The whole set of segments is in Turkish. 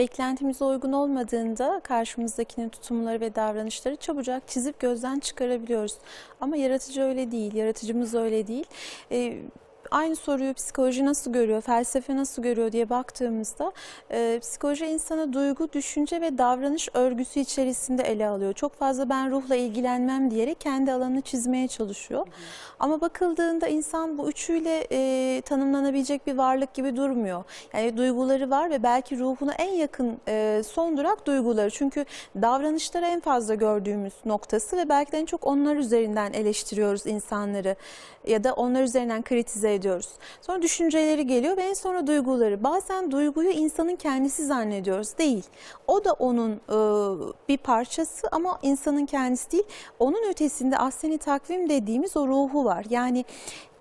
Beklentimize uygun olmadığında karşımızdakinin tutumları ve davranışları çabucak çizip gözden çıkarabiliyoruz. Ama yaratıcı öyle değil, yaratıcımız öyle değil. Ee, Aynı soruyu psikoloji nasıl görüyor, felsefe nasıl görüyor diye baktığımızda e, psikoloji insana duygu, düşünce ve davranış örgüsü içerisinde ele alıyor. Çok fazla ben ruhla ilgilenmem diyerek kendi alanını çizmeye çalışıyor. Ama bakıldığında insan bu üçüyle e, tanımlanabilecek bir varlık gibi durmuyor. Yani duyguları var ve belki ruhuna en yakın e, son durak duyguları. Çünkü davranışları en fazla gördüğümüz noktası ve belki de en çok onlar üzerinden eleştiriyoruz insanları ya da onlar üzerinden kritize ediyoruz. Sonra düşünceleri geliyor ve en sonra duyguları. Bazen duyguyu insanın kendisi zannediyoruz. Değil. O da onun e, bir parçası ama insanın kendisi değil. Onun ötesinde asleni takvim dediğimiz o ruhu var. Yani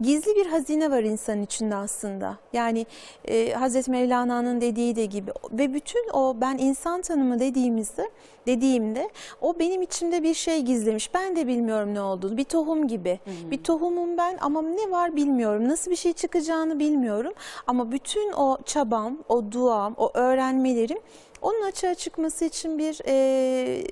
gizli bir hazine var insanın içinde aslında. Yani e, Hazreti Mevlana'nın dediği de gibi ve bütün o ben insan tanımı dediğimizde dediğimde o benim içimde bir şey gizlemiş. Ben de bilmiyorum ne olduğunu. Bir tohum gibi. Bir tohumum ben ama ne var bilmiyorum. Nasıl bir şey çıkacağını bilmiyorum. Ama bütün o çabam, o duam, o öğrenmelerim onun açığa çıkması için bir e,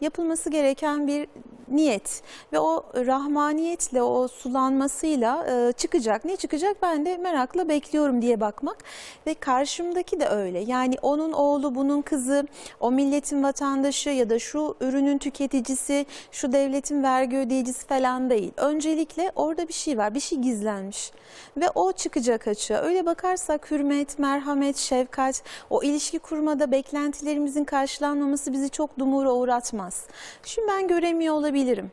yapılması gereken bir niyet ve o rahmaniyetle o sulanmasıyla e, çıkacak. Ne çıkacak? Ben de merakla bekliyorum diye bakmak. Ve karşımdaki de öyle. Yani onun oğlu bunun kızı o milletin vatandaşı ya da şu ürünün tüketicisi şu devletin vergi ödeyicisi falan değil. Öncelikle orada bir şey var bir şey gizlenmiş ve o çıkacak açığa. Öyle bakarsak hürmet merhamet şefkat o ilişki kurmada beklentilerimizin karşılanmaması bizi çok dumura uğratmaz. Şimdi ben göremiyor olabilirim yapabilirim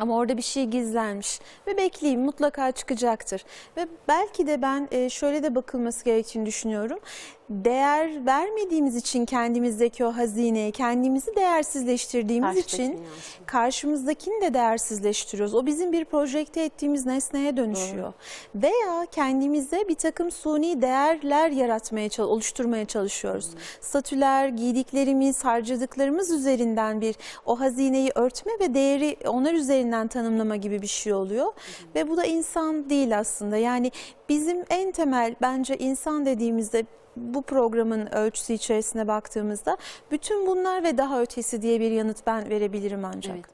ama orada bir şey gizlenmiş ve bekleyeyim mutlaka çıkacaktır. Ve belki de ben e, şöyle de bakılması gerektiğini düşünüyorum. Değer vermediğimiz için kendimizdeki o hazineyi, kendimizi değersizleştirdiğimiz için yansıtıyor. karşımızdakini de değersizleştiriyoruz. O bizim bir projekte ettiğimiz nesneye dönüşüyor. Veya kendimize bir takım suni değerler yaratmaya, oluşturmaya çalışıyoruz. Statüler, giydiklerimiz, harcadıklarımız üzerinden bir o hazineyi örtme ve değeri onlar üzerinden tanımlama gibi bir şey oluyor. Ve bu da insan değil aslında. Yani bizim en temel bence insan dediğimizde bu programın ölçüsü içerisine baktığımızda bütün bunlar ve daha ötesi diye bir yanıt ben verebilirim ancak. Evet.